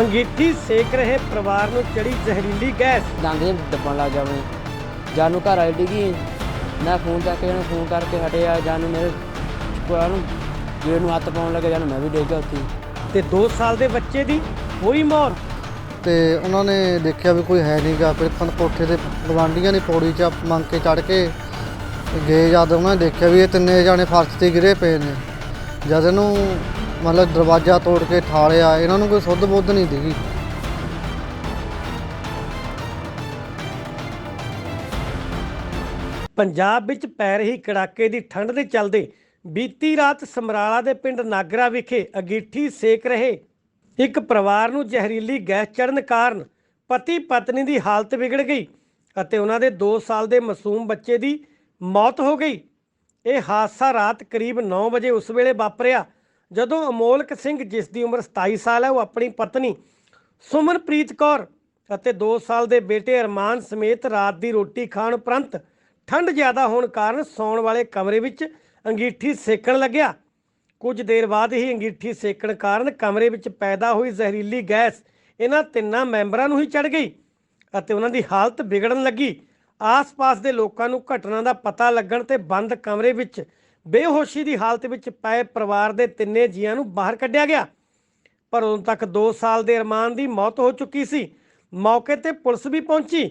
ਅੰਗੀਠੀ ਸੇਕ ਰਹੇ ਪਰਿਵਾਰ ਨੂੰ ਚੜੀ ਜ਼ਹਿਰੀਲੀ ਗੈਸ। ਦੰਦ ਜਿਹੇ ਦੱਬਣ ਲੱਗ ਗਿਆ ਆਪਣੇ ਜਾਨ ਨੂੰ ਘਰ ਆਈ ਡਿੱਗੀ। ਮੈਂ ਫੋਨ ਚੱਕ ਕੇ ਉਹਨੂੰ ਫੋਨ ਕਰਕੇ ਹਟਿਆ। ਜਾਨ ਨੂੰ ਮੇਰੇ ਕੋਲ ਨੂੰ ਗੇਟ ਨੂੰ ਹੱਥ ਪਾਉਣ ਲੱਗਾ। ਜਾਨ ਮੈਂ ਵੀ ਡਿੱਗ ਗਿਆ ਉੱਥੇ। ਤੇ 2 ਸਾਲ ਦੇ ਬੱਚੇ ਦੀ ਹੋਈ ਮੌਤ। ਤੇ ਉਹਨਾਂ ਨੇ ਦੇਖਿਆ ਵੀ ਕੋਈ ਹੈ ਨਹੀਂਗਾ। ਫਿਰ ਪਨ ਕੋਠੇ ਤੇ ਗਵਾਂਢੀਆਂ ਨੇ ਪੌੜੀ 'ਚ ਮੰਗ ਕੇ ਚੜ ਕੇ ਗਏ। ਜਦ ਉਹਨਾਂ ਨੇ ਦੇਖਿਆ ਵੀ ਇਹ ਤਿੰਨੇ ਜਾਣੇ ਫਰਸ਼ ਤੇ ਗਿਰੇ ਪਏ ਨੇ। ਜਦ ਇਹਨੂੰ ਮਤਲਬ ਦਰਵਾਜ਼ਾ ਤੋੜ ਕੇ ਠਾਲਿਆ, ਇਹਨਾਂ ਨੂੰ ਕੋਈ ਸੁੱਧ ਬੁੱਧ ਨਹੀਂ ਦਿਖੀ ਪੰਜਾਬ ਵਿੱਚ ਪੈ ਰਹੀ ਕੜਾਕੇ ਦੀ ਠੰਡ ਦੇ ਚੱਲਦੇ ਬੀਤੀ ਰਾਤ ਸਮਰਾਲਾ ਦੇ ਪਿੰਡ ਨਾਗਰਾ ਵਿਖੇ ਅਗੀਠੀ ਸੇਕ ਰਹੇ ਇੱਕ ਪਰਿਵਾਰ ਨੂੰ ਜ਼ਹਿਰੀਲੀ ਗੈਸ ਚੜਨ ਕਾਰਨ ਪਤੀ ਪਤਨੀ ਦੀ ਹਾਲਤ ਵਿਗੜ ਗਈ ਅਤੇ ਉਹਨਾਂ ਦੇ 2 ਸਾਲ ਦੇ ਮਾਸੂਮ ਬੱਚੇ ਦੀ ਮੌਤ ਹੋ ਗਈ। ਇਹ ਹਾਦਸਾ ਰਾਤ ਕਰੀਬ 9 ਵਜੇ ਉਸ ਵੇਲੇ ਵਾਪਰਿਆ ਜਦੋਂ ਅਮੋਲਕ ਸਿੰਘ, ਜਿਸ ਦੀ ਉਮਰ 27 ਸਾਲ ਹੈ, ਉਹ ਆਪਣੀ ਪਤਨੀ ਸੁਮਨਪ੍ਰੀਤ ਕੌਰ ਅਤੇ 2 ਸਾਲ ਦੇ ਬੇਟੇ ਅਰਮਾਨ ਸਮੇਤ ਰਾਤ ਦੀ ਰੋਟੀ ਖਾਣ ਉਪਰੰਤ ਠੰਡ ਜ਼ਿਆਦਾ ਹੋਣ ਕਾਰਨ ਸੌਣ ਵਾਲੇ ਕਮਰੇ ਵਿੱਚ ਅੰਗੀਠੀ ਸੇਕਣ ਲੱਗਿਆ। ਕੁਝ ਦੇਰ ਬਾਅਦ ਹੀ ਅੰਗੀਠੀ ਸੇਕਣ ਕਾਰਨ ਕਮਰੇ ਵਿੱਚ ਪੈਦਾ ਹੋਈ ਜ਼ਹਿਰੀਲੀ ਗੈਸ ਇਹਨਾਂ ਤਿੰਨਾਂ ਮੈਂਬਰਾਂ ਨੂੰ ਹੀ ਚੜ ਗਈ ਅਤੇ ਉਹਨਾਂ ਦੀ ਹਾਲਤ ਵਿਗੜਨ ਲੱਗੀ। ਆਸ-ਪਾਸ ਦੇ ਲੋਕਾਂ ਨੂੰ ਘਟਨਾ ਦਾ ਪਤਾ ਲੱਗਣ ਤੇ ਬੰਦ ਕਮਰੇ ਵਿੱਚ ਬੇਹੋਸ਼ੀ ਦੀ ਹਾਲਤ ਵਿੱਚ ਪਏ ਪਰਿਵਾਰ ਦੇ ਤਿੰਨੇ ਜੀਆਂ ਨੂੰ ਬਾਹਰ ਕੱਢਿਆ ਗਿਆ। ਪਰ ਉਦੋਂ ਤੱਕ 2 ਸਾਲ ਦੇ ਅਰਮਾਨ ਦੀ ਮੌਤ ਹੋ ਚੁੱਕੀ ਸੀ। ਮੌਕੇ ਤੇ ਪੁਲਿਸ ਵੀ ਪਹੁੰਚੀ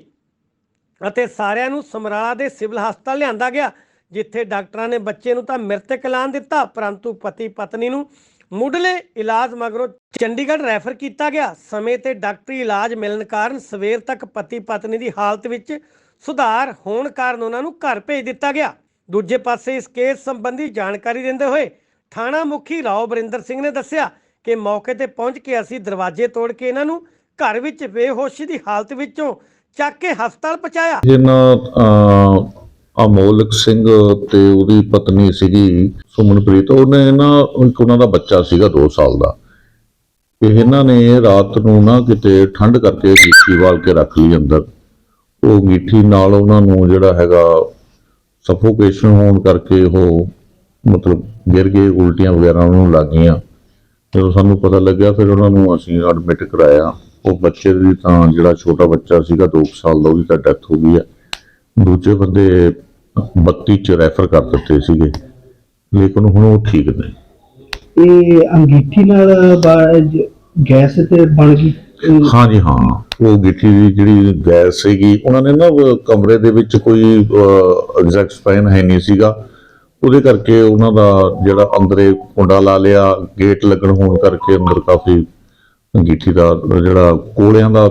ਅਤੇ ਸਾਰਿਆਂ ਨੂੰ ਸਮਰਾਲਾ ਦੇ ਸਿਵਲ ਹਸਪਤਾਲ ਲਿਆਂਦਾ ਗਿਆ, ਜਿੱਥੇ ਡਾਕਟਰਾਂ ਨੇ ਬੱਚੇ ਨੂੰ ਤਾਂ ਮ੍ਰਿਤਕ ਐਲਾਨ ਦਿੱਤਾ, ਪਰੰਤੂ ਪਤੀ ਪਤਨੀ ਨੂੰ ਮੁੱਢਲੇ ਇਲਾਜ ਮਗਰੋਂ ਚੰਡੀਗੜ੍ਹ ਰੈਫਰ ਕੀਤਾ ਗਿਆ। ਸਮੇਂ ਤੇ ਡਾਕਟਰੀ ਇਲਾਜ ਮਿਲਣ ਕਾਰਨ ਸਵੇਰ ਤੱਕ ਪਤੀ ਪਤਨੀ ਦੀ ਹਾਲਤ ਵਿੱਚ ਸੁਧਾਰ ਹੋਣ ਕਾਰਨ ਉਹਨਾਂ ਨੂੰ ਘਰ ਭੇਜ ਦਿੱਤਾ ਗਿਆ। ਦੂਜੇ ਪਾਸੇ ਇਸ ਕੇਸ ਸੰਬੰਧੀ ਜਾਣਕਾਰੀ ਦਿੰਦੇ ਹੋਏ ਥਾਣਾ ਮੁਖੀ ਰਾਓ ਬਰਿੰਦਰ ਸਿੰਘ ਨੇ ਦੱਸਿਆ ਕਿ ਮੌਕੇ ਤੇ ਪਹੁੰਚ ਕੇ ਅਸੀਂ ਦਰਵਾਜ਼ੇ ਤੋੜ ਕੇ ਇਹਨਾਂ ਨੂੰ ਘਰ ਵਿੱਚ ਬੇਹੋਸ਼ੀ ਦੀ ਹਾਲਤ ਵਿੱਚੋਂ ਚੱਕ ਕੇ ਹਸਪਤਾਲ ਪਹੁੰਚਾਇਆ। ਇਹਨਾਂ ਅਮੋਲਕ ਸਿੰਘ ਤੇ ਉਹਦੀ ਪਤਨੀ ਸੀਗੀ ਸੁਮਨਪ੍ਰੀਤ, ਉਹਨੇ ਨਾ ਉਹਨਾਂ ਦਾ ਬੱਚਾ ਸੀਗਾ 2 ਸਾਲ ਦਾ। ਇਹਨਾਂ ਨੇ ਰਾਤ ਨੂੰ ਨਾ ਕਿਤੇ ਠੰਡ ਕਰਕੇ ਗੀਠੀ ਵਾਲ ਕੇ ਰੱਖ ਲਈ ਅੰਦਰ। ਉਹ ਗੀਠੀ ਨਾਲ ਉਹਨਾਂ ਨੂੰ ਜਿਹੜਾ ਹੈਗਾ ਸਫੋਕੇਸ਼ਨ ਹੋਣ ਕਰਕੇ ਉਹ ਮਤਲਬ ਗਿਰ ਗਏ, ਉਲਟੀਆਂ ਵਗੈਰਾ ਉਹਨਾਂ ਨੂੰ ਲੱਗ ਗਈਆਂ। ਜਦੋਂ ਸਾਨੂੰ ਪਤਾ ਲੱਗਿਆ, ਫਿਰ ਉਹਨਾਂ ਨੂੰ ਅਸੀਂ ਐਡਮਿਟ ਕਰਾਇਆ। ਉਹ ਬੱਚੇ ਦੀ ਤਾਂ ਜਿਹੜਾ ਛੋਟਾ ਬੱਚਾ ਸੀਗਾ 2 ਸਾਲ ਦਾ, ਉਹਦੀ ਤਾਂ ਡੈਥ ਹੋ ਗਈ ਹੈ ਦੂਜੇ ਬੰਦੇ 32 ਚ ਰੈਫਰ ਕਰ ਦਿੱਤੇ ਸੀਗੇ। ਲੇਕਿਨ ਹੁਣ ਉਹ ਠੀਕ ਨੇ। ਇਹ ਅੰਗੀਠੀ ਨਾਲ ਗੈਸ ਤੇ ਬਣ ਗਈ? ਹਾਂਜੀ ਹਾਂ। ਉਹ ਗਿੱਠੀ ਦੀ ਜਿਹੜੀ ਗੈਸ ਸੀਗੀ ਉਹਨਾਂ ਨੇ ਨਾ ਕਮਰੇ ਦੇ ਵਿੱਚ ਕੋਈ ਐਗਜ਼ੈਕਟ ਸਪੈਨ ਹੈ ਨਹੀਂ ਸੀਗਾ। ਉਹਦੇ ਕਰਕੇ ਉਹਨਾਂ ਦਾ ਜਿਹੜਾ ਅੰਦਰੇ ਕੁੰਡਾ ਲਾ ਲਿਆ ਗੇਟ ਲੱਗਣ ਹੋਣ ਕਰਕੇ ਅੰਦਰ ਕਾਫੀ ਗਿੱਠੀ ਦਾ ਜਿਹੜਾ ਕੋਲਿਆਂ ਦਾ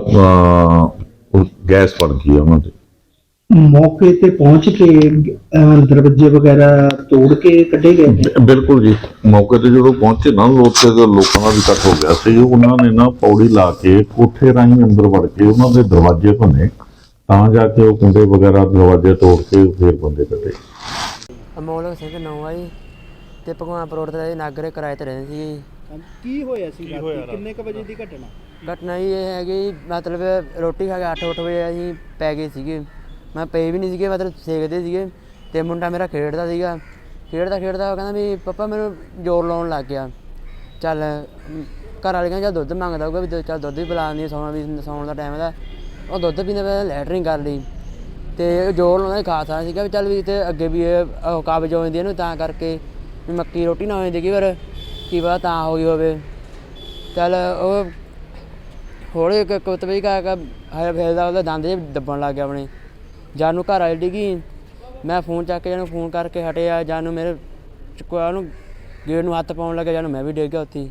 ਗੈਸ ਬਣ ਗਈ ਉਹਨਾਂ ਦੇ। ਮੌਕੇ ਤੇ ਪਹੁੰਚ ਕੇ ਅਹ, ਦਰਵਾਜ਼ੇ ਵਗੈਰਾ ਤੋੜ ਕੇ ਕੱਢੇ ਗਏ ਨੇ। ਬਿ- ਬਿਲਕੁਲ ਜੀ। ਮੌਕੇ ਤੇ ਜਦੋਂ ਪਹੁੰਚੇ ਨਾ ਲੋਕ ਤੇ ਲੋਕਾਂ ਦਾ ਵੀ ਇਕੱਠ ਹੋ ਗਿਆ ਸੀ। ਉਹਨਾਂ ਨੇ ਨਾ ਪੌੜੀ ਲਾ ਕੇ ਕੋਠੇ ਰਾਹੀਂ ਅੰਦਰ ਵੜ ਕੇ ਉਹਨਾਂ ਦੇ ਦਰਵਾਜ਼ੇ ਭੰਨੇ ਤਾਂ ਜਾ ਕੇ ਉਹ ਕੁੰਡੇ ਵਗੈਰਾ ਦਰਵਾਜ਼ੇ ਤੋੜ ਕੇ ਫਿਰ ਬੰਦੇ ਕੱਢੇ। ਅਮੋਲਕ ਸਿੰਘ ਨੌਂ ਜੀ ਤੇ ਭਗਵਾਨਪੁਰ ਰੋਡ ਤੇ ਨਾਗਰੇ ਕਿਰਾਏ ਤੇ ਰਹਿੰਦੇ ਸੀ ਕੀ ਹੋਇਆ ਸੀ? ਰਾਤੀ ਕਿੰਨੇ ਕ ਵਜੇ ਦੀ ਘਟਨਾ? ਘਟਨਾ ਜੀ ਇਹ ਹੈਗੀ ਮਤਲਬ ਰੋਟੀ ਖਾ ਕੇ 8-8 ਵਜੇ ਅਸੀਂ ਪੈ ਗਏ ਸੀਗੇ। ਮੈਂ ਪਏ ਵੀ ਨਹੀਂ ਸੀਗੇ ਮਤਲਬ ਸੇਕਦੇ ਸੀਗੇ ਤੇ ਮੁੰਡਾ ਮੇਰਾ ਖੇਡਦਾ ਸੀਗਾ। ਖੇਡਦਾ ਖੇਡਦਾ ਉਹ ਕਹਿੰਦਾ ਵੀ ਪਾਪਾ ਮੈਨੂੰ ਜ਼ੋਰ ਲਾਉਣ ਲੱਗ ਗਿਆ। ਚੱਲ, ਘਰ ਵਾਲੇ ਕਹਿੰਦੇ ਚੱਲ ਦੁੱਧ ਮੰਗਦਾ ਹੋਊਗਾ ਵੀ ਚੱਲ ਦੁੱਧ ਵੀ ਪਿਲਾ ਦਿੰਦੀ ਸੌਣਾ ਵੀ ਸੌਣ ਦਾ ਟਾਈਮ ਦਾ। ਉਹ ਦੁੱਧ ਪੀਂਦੇ ਪਏ ਲੈਟਰਿੰਗ ਕਰ ਲਈ। ਤੇ ਉਹ ਜ਼ੋਰ ਲਾਉਂਦਾ ਖਾਸ ਖਾਸਾ ਸੀਗਾ ਵੀ ਚੱਲ ਵੀ ਤੇ ਅੱਗੇ ਵੀ ਇਹ, ਉਹ ਕਾਬਜ ਹੋ ਜਾਂਦੀ ਇਹਨੂੰ ਤਾਂ ਕਰਕੇ ਵੀ ਮੱਕੀ ਰੋਟੀ ਨਾ ਹੋ ਜਾਂਦੀ ਕਈ ਵਾਰ ਕੀ ਪਤਾ ਤਾਂ ਹੋ ਗਈ ਹੋਵੇ। ਚੱਲ ਉਹ ਹੌਲੀ ਇੱਕ ਕੁੱਤਬੀ ਕਾ ਕਾ ਹਾਇ ਫੇਰਦਾ ਉਹਦਾ ਦੰਦ ਜਿਹੇ ਦੱਬਣ ਲੱਗ ਗਿਆ ਆਪਣੇ। ਜਾਨ ਨੂੰ ਘਰ ਆਈ ਡਿੱਗੀ। ਮੈਂ ਫੋਨ ਚੱਕ ਕੇ ਜਾਨੂੰ ਫੋਨ ਕਰਕੇ ਹਟਿਆ। ਜਾਨੂੰ ਮੇਰੇ ਚੁੱਕਿਆ ਉਹਨੂੰ ਗੇਟ ਨੂੰ ਹੱਥ ਪਾਉਣ ਲੱਗਾ ਜਾਨੂੰ ਮੈਂ ਵੀ ਡਿੱਗ ਗਿਆ ਉੱਥੇ। ਹੀ।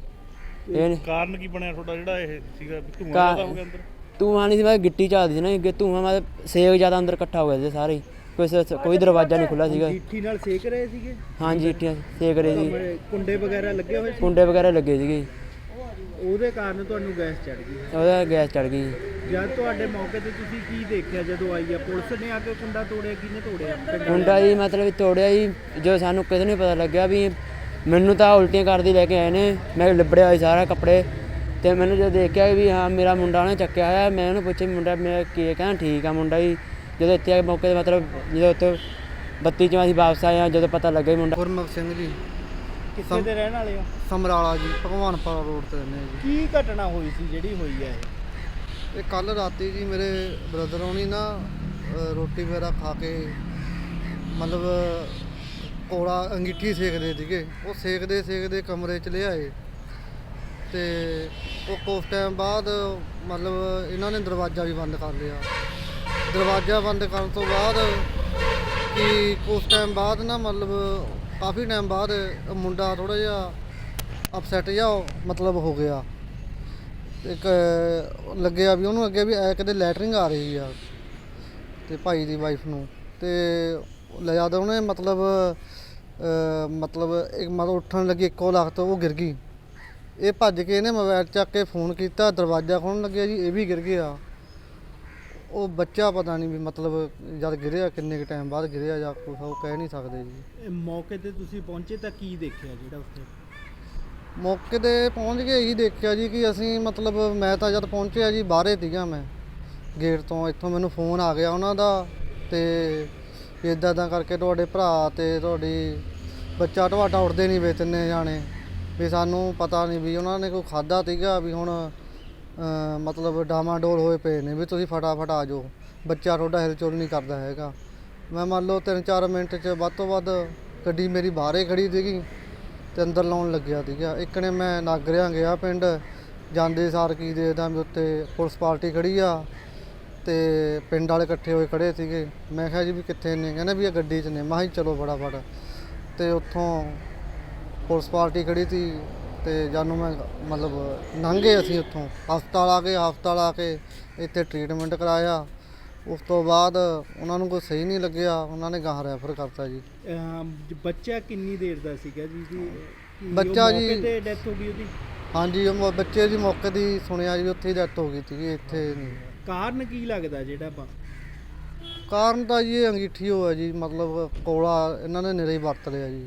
ਇਹ ਕਾਰਨ ਕੀ ਬਣਿਆ ਤੁਹਾਡਾ? ਜਿਹੜਾ ਇਹ ਸੀਗਾ ਵੀ ਧੂਆਂ ਕਾ- ਹੋ ਗਿਆ ਅੰਦਰ? ਧੂੰਆਂ ਨਹੀਂ ਸੀ ਮੈਂ ਗਿੱਟੀ ਝਾਲਦੀ ਸੀ ਨਾ ਅੱਗੇ ਧੂੰਆਂ ਮੈਂ ਸੇਕ ਜ਼ਿਆਦਾ ਅੰਦਰ ਇਕੱਠਾ ਹੋ ਗਿਆ ਸੀ ਸਾਰੇ। ਹੀ। ਕੋਈ ਸ- ਕੋਈ ਦਰਵਾਜ਼ਾ ਨਹੀਂ ਖੁੱਲਾ ਸੀਗਾ। ਅੰਗੀਠੀ ਨਾਲ ਸੇਕ ਰਹੇ ਸੀਗੇ? ਹਾਂਜੀ ਇੱਟੀਆਂ ਸੇਕ ਰਹੇ ਸੀ। ਕਮਰੇ- ਕੁੰਡੇ ਵਗੈਰਾ ਲੱਗੇ ਹੋਏ ਸੀ? ਕੁੰਡੇ ਵਗੈਰਾ ਲੱਗੇ ਸੀਗੇ। ਉਹਦੇ ਕਾਰਨ ਤੁਹਾਨੂੰ ਗੈਸ ਚੜ ਗਈ। ਉਹਦਾ ਗੈਸ ਚੜ ਗਈ। ਜਦ ਤੁਹਾਡੇ ਮੌਕੇ ਤੇ ਤੁਸੀਂ ਕੀ ਦੇਖਿਆ? ਜਦੋਂ ਆਈ ਆ ਪੁਲਿਸ ਨੇ ਆ ਕੇ ਕੁੰਡਾ ਤੋੜਿਆ ਕਿਹਨੇ ਤੋੜਿਆ? ਮੁੰਡਾ ਜੀ ਮਤਲਬ ਤੋੜਿਆ ਜੀ ਜੋ ਸਾਨੂੰ ਕਿਸੇ ਨੂੰ ਪਤਾ ਲੱਗਿਆ ਵੀ ਮੈਨੂੰ ਤਾਂ ਉਲਟੀਆਂ ਕਰਦੀ ਲੈ ਕੇ ਆਏ ਨੇ ਮੈਂ ਲਿਬੜਿਆ ਹੋਇਆ ਸਾਰਾ ਕੱਪੜੇ। ਤੇ ਮੈਨੂੰ ਜਦੋਂ ਦੇਖਿਆ ਵੀ ਹਾਂ ਮੇਰਾ ਮੁੰਡਾ ਉਹਨੇ ਚੱਕਿਆ ਹੋਇਆ ਮੈਂ ਉਹਨੂੰ ਪੁੱਛਿਆ ਮੁੰਡਾ ਮੇਰਾ ਕੀ ਹੈ? ਕਹਿੰਦਾ ਠੀਕ ਆ ਮੁੰਡਾ ਜੀ। ਜਦੋਂ ਇੱਥੇ ਆ ਕੇ ਮੌਕੇ ਤੇ ਮਤਲਬ ਜਦੋਂ ਉੱਥੇ ਬੱਤੀ ਚੋਂ ਅਸੀਂ ਵਾਪਸ ਆਏ ਆ ਜਦੋਂ ਪਤਾ ਲੱਗਾ ਮੁੰਡਾ ਗੁਰਮੁਖ ਸਿੰਘ ਜੀ। ਕਿੱਥੇ ਦੇ ਰਹਿਣ ਵਾਲੇ ਹੋ? ਸਮਰਾਲਾ ਜੀ ਭਗਵਾਨਪੁਰਾ ਰੋਡ ਤੇ ਰਹਿੰਦੇ ਜੀ। ਕੀ ਘਟਨਾ ਹੋਈ ਸੀ ਜਿਹੜੀ ਹੋਈ ਹੈ ਇਹ? ਇਹ ਕੱਲ ਰਾਤੀ ਜੀ ਮੇਰੇ ਬ੍ਰਦਰ ਹੋਣੀ ਨਾ ਰੋਟੀ ਵਗੈਰਾ ਖਾ ਕੇ, ਮਤਲਬ, ਕੋਲਾ ਅੰਗੀਠੀ ਸੇਕਦੇ ਸੀਗੇ। ਉਹ ਸੇਕਦੇ ਸੇਕਦੇ ਕਮਰੇ ਚ ਲਿਆਏ। ਤੇ ਉਹ ਕੁਛ ਟਾਈਮ ਬਾਅਦ, ਮਤਲਬ, ਇਹਨਾਂ ਨੇ ਦਰਵਾਜ਼ਾ ਵੀ ਬੰਦ ਕਰ ਲਿਆ। ਦਰਵਾਜ਼ਾ ਬੰਦ ਕਰਨ ਤੋਂ ਬਾਅਦ ਕਿ ਕੁਛ ਟਾਈਮ ਬਾਅਦ ਨਾ, ਮਤਲਬ, ਕਾਫੀ ਟਾਈਮ ਬਾਅਦ ਮੁੰਡਾ ਥੋੜਾ ਜਿਹਾ ਅਪਸੈਟ ਜਿਹਾ, ਮਤਲਬ ਹੋ ਗਿਆ। ਇੱਕ ਲੱਗਿਆ ਵੀ ਉਹਨੂੰ ਅੱਗੇ ਵੀ ਐ ਕਦੇ ਲੈਟਰਿੰਗ ਆ ਰਹੀ ਆ ਤੇ ਭਾਈ ਦੀ ਵਾਈਫ ਨੂੰ। ਤੇ ਲੈ ਜਾਂਦਾ ਉਹਨੇ ਮਤਲਬ ਮਤਲਬ ਇੱਕ ਮਤਲਬ ਉੱਠਣ ਲੱਗੀ ਇੱਕੋ ਲੱਖ ਤੋਂ, ਉਹ ਗਿਰ ਗਈ। ਇਹ ਭੱਜ ਕੇ ਇਹਨੇ ਮੋਬਾਈਲ ਚੱਕ ਕੇ ਫੋਨ ਕੀਤਾ, ਦਰਵਾਜ਼ਾ ਖੋਲ੍ਹਣ ਲੱਗਿਆ ਜੀ, ਇਹ ਵੀ ਗਿਰ ਗਿਆ। ਉਹ ਬੱਚਾ ਪਤਾ ਨਹੀਂ ਵੀ ਮਤਲਬ ਜਦ ਗਿਰਿਆ, ਕਿੰਨੇ ਕੁ ਟਾਈਮ ਬਾਅਦ ਗਿਰਿਆ ਜਾਂ ਕੁਛ, ਉਹ ਕਹਿ ਨਹੀਂ ਸਕਦੇ ਜੀ। ਇਹ ਮੌਕੇ ਤੇ ਤੁਸੀਂ ਪਹੁੰਚੇ ਤਾਂ ਕੀ ਦੇਖਿਆ ਜਿਹੜਾ ਉੱਥੇ? ਮੌਕੇ ਤੇ ਪਹੁੰਚ ਕੇ ਇਹੀ ਦੇਖਿਆ ਜੀ ਕਿ ਅਸੀਂ ਮਤਲਬ ਮੈਂ ਤਾਂ ਜਦ ਪਹੁੰਚਿਆ ਜੀ ਬਾਹਰੇ ਸੀਗਾ ਮੈਂ। ਗੇਟ ਤੋਂ ਇੱਥੋਂ ਮੈਨੂੰ ਫੋਨ ਆ ਗਿਆ ਉਹਨਾਂ ਦਾ ਤੇ ਇਦਾਂ ਇਦਾਂ ਕਰਕੇ ਤੁਹਾਡੇ ਭਰਾ ਤੇ ਤੁਹਾਡੀ ਬੱਚਾ ਤੁਹਾਡਾ ਉੱਠਦੇ ਨਹੀਂ ਵੇ ਤਿੰਨੇ ਜਾਣੇ। ਵੀ ਸਾਨੂੰ ਪਤਾ ਨਹੀਂ ਵੀ ਉਹਨਾਂ ਨੇ ਕੋਈ ਖਾਦਾ ਸੀਗਾ ਵੀ ਹੁਣ ਮਤਲਬ ਡਾਮਾਡੋਲ ਹੋਏ ਪਏ ਨੇ ਵੀ ਤੁਸੀਂ ਫਟਾਫਟ ਆ ਜਾਓ। ਬੱਚਾ ਤੁਹਾਡਾ ਹਿਲਚੁਲ ਨਹੀਂ ਕਰਦਾ ਹੈਗਾ। ਮੈਂ ਮੰਨ ਲਓ 3-4 ਮਿੰਟ 'ਚ ਵੱਧ ਤੋਂ ਵੱਧ ਗੱਡੀ ਮੇਰੀ ਬਾਹਰੇ ਖੜੀ ਸੀਗੀ। ਤੇ ਅੰਦਰ ਲਾਉਣ ਲੱਗਿਆ ਸੀਗਾ ਇੱਕ ਨੇ ਮੈਂ ਨਾਗਰਿਆਂ ਗਿਆ ਪਿੰਡ, ਜਾਂਦੇ ਸਾਰ ਕੀ ਦੇਖਦਾ ਵੀ ਉੱਤੇ ਪੁਲਿਸ ਪਾਰਟੀ ਖੜੀ ਆ ਤੇ ਪਿੰਡ ਵਾਲੇ ਇਕੱਠੇ ਹੋਏ ਖੜੇ ਸੀਗੇ। ਮੈਂ ਕਿਹਾ ਜੀ ਵੀ ਕਿੱਥੇ ਨੇ ਕਹਿੰਦੇ ਵੀ ਇਹ ਗੱਡੀ 'ਚ ਨੇ। ਮੈਂ ਕਿਹਾ ਜੀ ਚਲੋ ਫਟਾਫਟ। ਤੇ ਉੱਥੋਂ ਪੁਲਿਸ ਪਾਰਟੀ ਖੜੀ ਸੀ ਤੇ ਜਾਨੂੰ ਮੈਂ ਮਤਲਬ ਲੰਘੇ ਅਸੀਂ ਉੱਥੋਂ। ਹਸਪਤਾਲ ਆ ਕੇ, ਹਸਪਤਾਲ ਆ ਕੇ ਇੱਥੇ ਟ੍ਰੀਟਮੈਂਟ ਕਰਾਇਆ। ਉਸ ਤੋਂ ਬਾਅਦ ਉਹਨਾਂ ਨੂੰ ਕੋਈ ਸਹੀ ਨਹੀਂ ਲੱਗਿਆ ਉਹਨਾਂ ਨੇ ਗਾਹ ਰੈਫਰ ਕਰਤਾ ਜੀ। ਅਮ, ਬੱਚਾ ਕਿੰਨੀ ਦੇਰ ਦਾ ਸੀਗਾ ਜੀ? ਜੀ ਕੀ ਉਹ ਬੱਚਾ ਜੀ- ਮੌਕੇ ਤੇ ਡੈਥ ਹੋ ਗਈ ਉਹਦੀ? ਹਾਂਜੀ ਉਹ ਮ- ਬੱਚੇ ਦੀ ਮੌਕੇ ਦੀ ਸੁਣਿਆ ਜੀ ਉੱਥੇ ਹੀ ਡੈਥ ਹੋ ਗਈ ਸੀਗੀ ਇੱਥੇ ਨਹੀਂ। ਕਾਰਨ ਕੀ ਲੱਗਦਾ ਜਿਹੜਾ ਆਪਾਂ ਕਾਰਨ ਤਾਂ ਜੀ ਇਹ ਅੰਗੀਠੀ ਹੋਇਆ ਜੀ ਮਤਲਬ ਕੋਲਾ ਇਹਨਾਂ ਨੇ ਨਿਰੇ ਹੀ ਵਰਤ ਲਿਆ ਜੀ।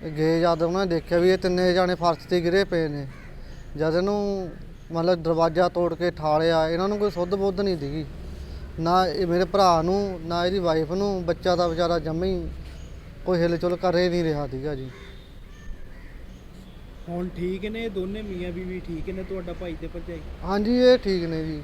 ਗਏ ਜਦ ਉਹਨਾਂ ਨੇ ਦੇਖਿਆ ਵੀ ਇਹ ਤਿੰਨੇ ਜਾਣੇ ਫਰਸ਼ ਤੇ ਗਿਰੇ ਪਏ ਨੇ। ਜਦ ਇਹਨੂੰ ਮਤਲਬ ਦਰਵਾਜ਼ਾ ਤੋੜ ਕੇ ਠਾਲਿਆ ਇਹਨਾਂ ਨੂੰ ਕੋਈ ਸੁੱਧ ਬੁੱਧ ਨਹੀਂ ਸੀਗੀ। ਨਾ ਇਹ ਮੇਰੇ ਭਰਾ ਨੂੰ ਨਾ ਇਹਦੀ ਵਾਈਫ ਨੂੰ ਬੱਚਾ ਦਾ ਵਿਚਾਰਾ ਜੰਮੀ ਕੋਈ ਹਿਲਚੁਲ ਕਰ ਹੀ ਨਹੀਂ ਰਿਹਾ ਸੀਗਾ ਜੀ। ਹੁਣ ਠੀਕ ਨੇ ਦੋਨੇ ਮੀਆਂ ਬੀਵੀ ਠੀਕ ਨੇ ਤੁਹਾਡਾ ਭਾਈ ਤੇ ਭਰਜਾਈ? ਹਾਂਜੀ ਇਹ ਠੀਕ ਨੇ ਜੀ।